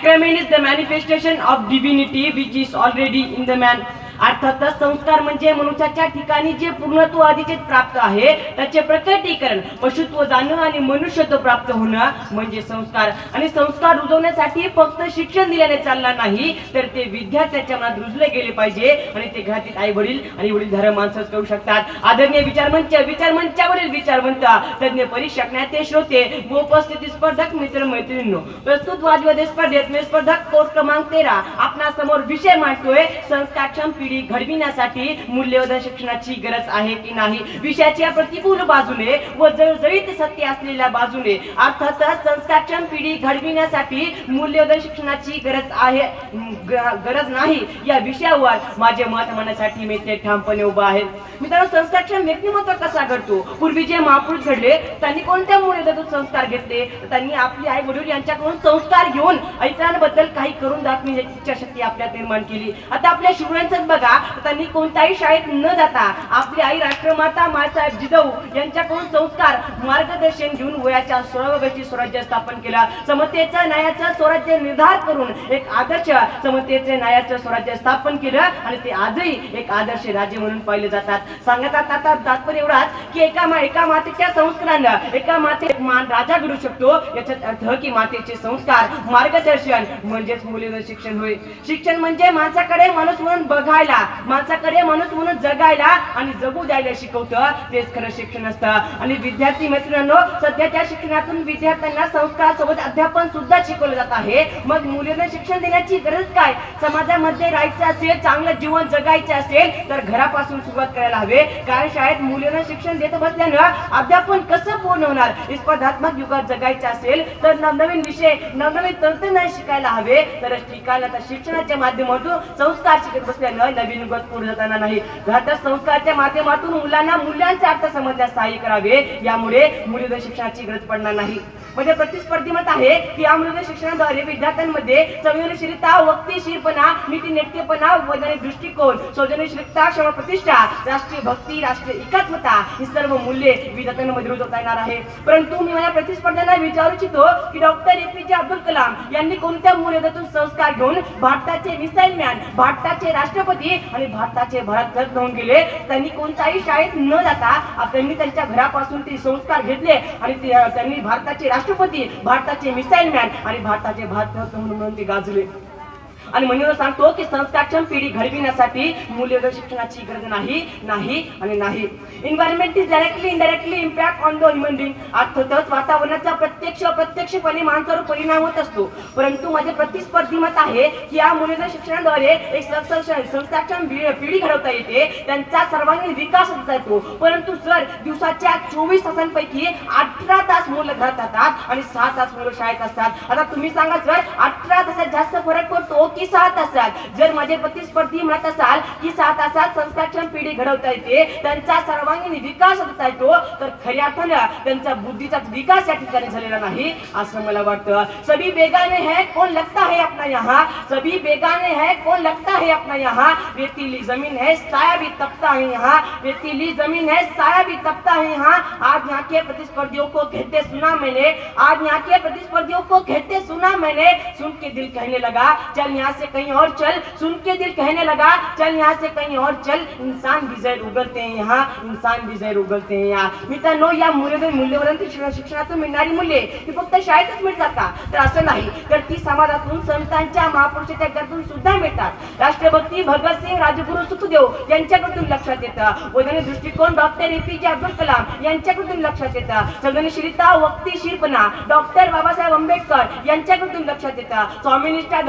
Sacrament is the manifestation of divinity which is already in the man. अर्थातच संस्कार म्हणजे मनुष्याच्या ठिकाणी जे पूर्णत्व आधीचे प्राप्त आहे त्याचे प्रकटीकरण पशुत्व जाणं आणि मनुष्यत्व प्राप्त होणं म्हणजे संस्कार. आणि संस्कार रुजवण्यासाठी फक्त शिक्षण दिल्याने चालणार नाही तर ते विद्यार्थ्याच्या मनात रुजले गेले पाहिजे आणि ते घरातील आई वडील आणि वडीलधार माणसंच करू शकतात. आदरणीय विचारमंच विचारमंचावरील विचारवंत तज्ञ परीक्षक ते श्रोते व उपस्थिती स्पर्धक मित्र मैत्रिणींनो प्रस्तुत वादविवाद स्पर्धेत मी स्पर्धक कोर्स क्रमांक तेरा आपणासमोर विषय मांडतोय संस्कारक्षम पिढी घडविण्यासाठी मूल्यवर्धन शिक्षणाची गरज आहे की नाही? विषयाच्या प्रतिकूल बाजूने व जळजळीत सत्य असलेल्या बाजूने अर्थातच संस्कारक्षम पिढी घडविण्यासाठी मूल्यवर्धन शिक्षणाची गरज आहे गरज नाही या विषयावर माझे मत मांडण्यासाठी मी ते ठामपणे उभा आहे. मित्रांनो संस्कारक्षम व्यक्तिमत्व कसा घडतो? पूर्वी जे महापुरुष घडले त्यांनी कोणत्या मूल्यवर्धन संस्कार घेतले? त्यांनी आपले आई वडील यांच्याकडून संस्कार घेऊन इतरांबद्दल काही करून दाखवण्याची इच्छाशक्ती आपल्यात निर्माण केली. आता आपल्या शिवरायांचं बघा त्यांनी कोणत्याही शाळेत न जाता आपली आई राष्ट्रमाता मासाहेब जिजाऊ यांच्याकडून संस्कार मार्गदर्शन घेऊन वयाच्या सोळाव्या स्वराज्य स्थापन केलं. समतेचं न्यायाचं स्वराज्य निर्धार करून एक आदर्श समतेचे न्यायाचं स्वराज्य स्थापन केलं आणि ते आजही एक आदर्श राजे म्हणून पाहिले जातात. सांगतात आता तात्पर्य एवढाच की एका मा एका मातेच्या संस्कारानं एका माते मान राजा घडू शकतो. याच्यात अर्थ की मातेचे संस्कार मार्गदर्शन म्हणजेच मुलीचं शिक्षण होय. शिक्षण म्हणजे माणसाकडे माणूस म्हणून बघाय बघायला माणसाकडे माणूस म्हणून जगायला आणि जगू द्यायला शिकवतं. तेच खरं शिक्षण असतं. आणि विद्यार्थी मित्रांनो सध्याच्या शिक्षणातून विद्यार्थ्यांना संस्कारासोबत अध्यापन सुद्धा शिकवलं जात आहे. मग मुलींना शिक्षण देण्याची गरज काय? समाजामध्ये राहायचं असेल चांगलं जीवन जगायचं असेल तर घरापासून सुरुवात करायला हवे. कारण शाळेत मुलींना शिक्षण देत बसल्यानं अध्यापन कसं पूर्ण होणार? स्पर्धात्मक युगात जगायचं असेल तर नवनवीन विषय नवनवीन तंत्रज्ञान शिकायला हवे. तर ठिकाण तर शिक्षणाच्या माध्यमातून संस्कार शिकत बसल्यानं नवीन गत पूर्ण जाताना नाही. घरातच संस्काराच्या माध्यमातून मुलांना मूल्यांचे अर्थ समजण्यास सहाय्य करावे. यामुळे मुलीद शिक्षणाची गरज पडणार नाही. म्हणजे प्रतिस्पर्धी मत आहे की या मुलीद शिक्षणाद्वारे विद्यार्थ्यांमध्ये संवेदनशीलता वक्तीशीरपणा नीती नेटकेपणा वैज्ञानिक दृष्टिकोन सौजन्यशीलता क्षमा प्रतिष्ठा राष्ट्रीय भक्ती राष्ट्रीय एकात्मता ही सर्व मूल्ये विद्यार्थ्यांमध्ये रुजवता येणार आहे. परंतु मी माझ्या प्रतिस्पर्ध्यांना विचारू इच्छितो की डॉक्टर ए पी जे अब्दुल कलाम यांनी कोणत्या मूल्यवादातून संस्कार घेऊन भारताचे मिसाईल मॅन भारताचे राष्ट्रपती आणि भारताचे भारत रत्न होऊन गेले. त्यांनी कोणत्याही शाळेत न जाता त्यांनी त्यांच्या घरापासून ते संस्कार घेतले आणि ते- त्यांनी भारताचे राष्ट्रपती भारताचे मिसाईल मॅन आणि भारताचे भारत रत्न म्हणून ते गाजले. आणि म्हणून सांगतो की संस्कारक्षम पिढी घडविण्यासाठी मूल्यवान शिक्षणाची गरज नाही नाही आणि नाही. Environment is directly indirectly impact on the human being अर्थातच वातावरणाचा प्रत्यक्ष अप्रत्यक्षपणे माणसावर परिणाम होत असतो. परंतु माझे प्रतिस्पर्धी मत आहे की या मूल्यवान शिक्षणाद्वारे एक संस्कारक्षम पिढी घडवता येते. त्यांचा सर्वांगीण विकास होता येतो परंतु सर दिवसाच्या चोवीस तासांपैकी अठरा तास मुलं घरात जातात आणि सहा तास मुलं शाळेत असतात. आता तुम्ही सांगा सर अठरा तासात जास्त फरक पडतो की सहा तासात जर माझे प्रतिस्पर्धी म्हणत असाल की सहा तासात संस्कारक्षम पिढी घडवता येते, त्यांचा सर्वांगीण विकास होता येतो तर खऱ्या अर्थानं त्यांचा बुद्धीचा विकास या ठिकाणी झालेला नाही, असं मला वाटतं. सभी बेगाने है कौन लगता है अपना यहाँ? सभी बेगाने है कौन लगता है अपना यहाँ? रेतीली ज़मीन है, साया भी तपता है यहाँ. रेतीली ज़मीन है, साया भी तपता है यहाँ. आज यहाँ के प्रतिस्पर्धियों को कहते सुना मैंने, आज यहाँ के प्रतिस्पर्धियों को कहते सुना मैंने, सुन के दिल कहने लगा, चल यहाँ यहाँ से कहीं और चल। सुन के दिल कहने लगा चल यहाँ से कहीं और चल। इंसान भी जहर उगलते हैं यहाँ इंसान भी जहर उगलते हैं यहाँ। मित्रांनो या मूल्यवान मूल्यवान शिक्षण- शिक्षणातून मिळणारी मूल्ये ही फक्त शाळेतच मिळतात का? तर असं नाही तर ती समाजातून संतांच्या महापुरुषाच्या घरातून सुद्धा मिळतात. राष्ट्रभक्ती भगतसिंग राजगुरू सुखदेव यांच्याकडून लक्षात येतं. वैज्ञानिक दृष्टिकोन डॉक्टर ए पी जे अब्दुल कलाम यांच्याकडून लक्षात येतं. संवेदनशीलता वक्तीशीरपणा डॉक्टर बाबासाहेब आंबेडकर यांच्याकडून लक्षात येतं. स्वामीनिष्ठा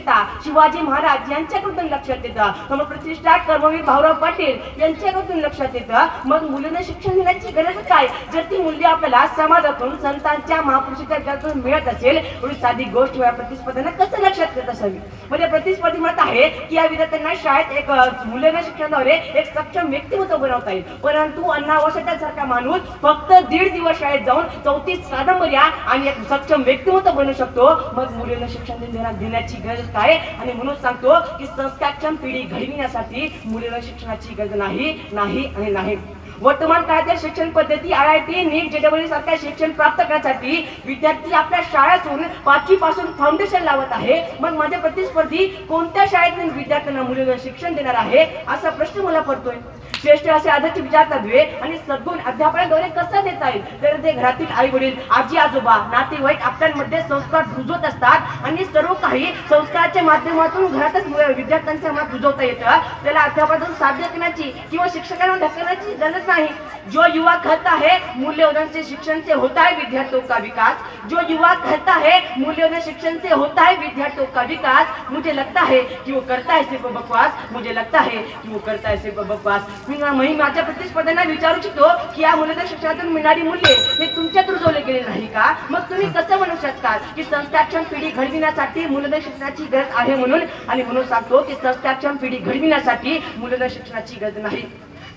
धर्मनिरपेक्षता शिवाजी महाराज यांच्याकडून लक्षात येतं प्रतिष्ठा कर्मवीर भाऊराव पाटील यांच्याकडून लक्षात येतं मग मुलींना शिक्षण देण्याची गरज काय? जर ती मूल्य आपल्याला समाजातून संतांच्या महापुरुषाच्या मिळत असेल साधी गोष्ट या प्रतिस्पर्ध्यांना कसं लक्षात घेत असावी? म्हणजे प्रतिस्पर्धी मत आहे की या विद्यार्थ्यांना शाळेत एक मुलींना शिक्षणाद्वारे एक सक्षम व्यक्तिमत्व बनवता येईल. परंतु अण्णा सारखा माणूस फक्त दीड दिवस शाळेत जाऊन चौतीस कादंबऱ्या आणि एक सक्षम व्यक्तिमत्व बनू शकतो. मग मुलींना शिक्षण देण्याची गरज काय आणि म्हणून सांगतो की संस्कारक्षम पिढी घडविण्यासाठी मुलीला शिक्षणाची गरज नाही नाही आणि नाही. वर्तमान काळातील शिक्षण पद्धती I I T NEET JW सारख्या शिक्षण प्राप्त करण्यासाठी विद्यार्थी आपल्या शाळेतून पाचवी पासून फाउंडेशन लावत आहे. मग माझे प्रतिस्पर्धी कोणत्या शाळेतून विद्यार्थ्यांना मुलींना शिक्षण देणार आहे असा प्रश्न मला पडतोय. श्रेष्ठ असे आदर्श विचार तत्वे आणि सद्गुण अध्यापनाद्वारे कसं देता येईल? तर ते घरातील आई वडील आजी आजोबा नातेवाईक आपल्यामध्ये संस्कार रुजवत असतात आणि सर्व काही संस्काराच्या माध्यमातून घरातच विद्यार्थ्यांच्या मनात रुजवता येतं. त्याला अध्यापनातून साध्य करण्याची किंवा शिक्षकांना ढकलण्याची गरज नाही. जो युवा कहता है मूल्यवर्धन से शिक्षण से होता है विद्यार्थियों का विकास. जो युवा कहता है मूल्यवर्धन शिक्षण से होता है विद्यार्थियों का विकास. मुझे लगता है कि वो करता है सिर्फ बकवास. मुझे लगता है कि वो करता है सिर्फ बकवास. मी माझ्या प्रतिस्पर्ध्यांना विचारू इच्छितो की या मूल्यवर्धन शिक्षणातून मिळणारी मूल्ये हे तुमच्यात रुजवले गेले नाही का? मग तुम्ही कसं म्हणू शकता की संस्थाक्षम पिढी घडविण्यासाठी मूल्यवर्धन शिक्षणाची गरज आहे म्हणून? आणि म्हणून सांगतो की संस्थाक्षम पिढी घडविण्यासाठी मूल्यवर्धन शिक्षणाची गरज नाही.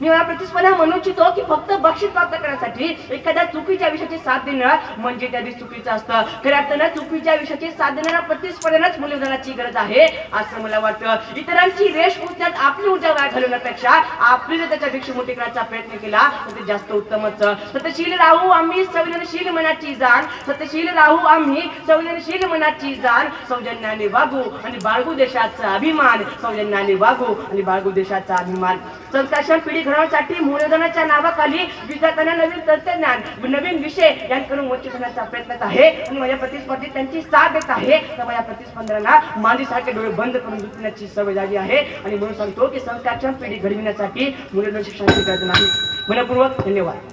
मी मला प्रतिस्पर्धा म्हणू इच्छितो की फक्त बक्षीस प्राप्त करण्यासाठी एखाद्या चुकीच्या विषयाची साथ देणं म्हणजे त्या दिवशी चुकीचं असतं. खऱ्या अर्थानं चुकीच्या विषयाची साथ देणाऱ्या प्रतिस्पर्ध्यालाच मूल्यवर्धनाची गरज आहे असं मला वाटतं. इतरांची रेश पुसण्यात आपली ऊर्जा वाया घालवण्यापेक्षा आपली जर त्याच्यापेक्षा मोठी करण्याचा प्रयत्न केला तर ते जास्त उत्तमच. सत्यशील राहू आम्ही संवेदनशील मनाची जाण. सत्यशील राहू आम्ही संवेदनशील मनाची जाण. सौजन्याने वागू आणि बाळगू देशाचा अभिमान. सौजन्याने वागू आणि बाळगू देशाचा अभिमान. संस्कारक्षम पिढी शिक्षणासाठी मूलधनाच्या नावाखाली विद्यार्थ्यांना नवीन तंत्रज्ञान नवीन विषय यांकडून वंचित होण्याचा प्रयत्न आहे. आणि माझ्या प्रतिस्पर्धी त्यांची साथ देत आहे. तर माझ्या प्रतिस्पर्ध्यांना मांदीसारखे डोळे बंद करून दुखण्याची सवय झाली आहे. आणि म्हणून सांगतो की संस्कारक्षम पिढी घडविण्यासाठी मूलधन शिक्षणाची गरज नाही. मनपूर्वक धन्यवाद.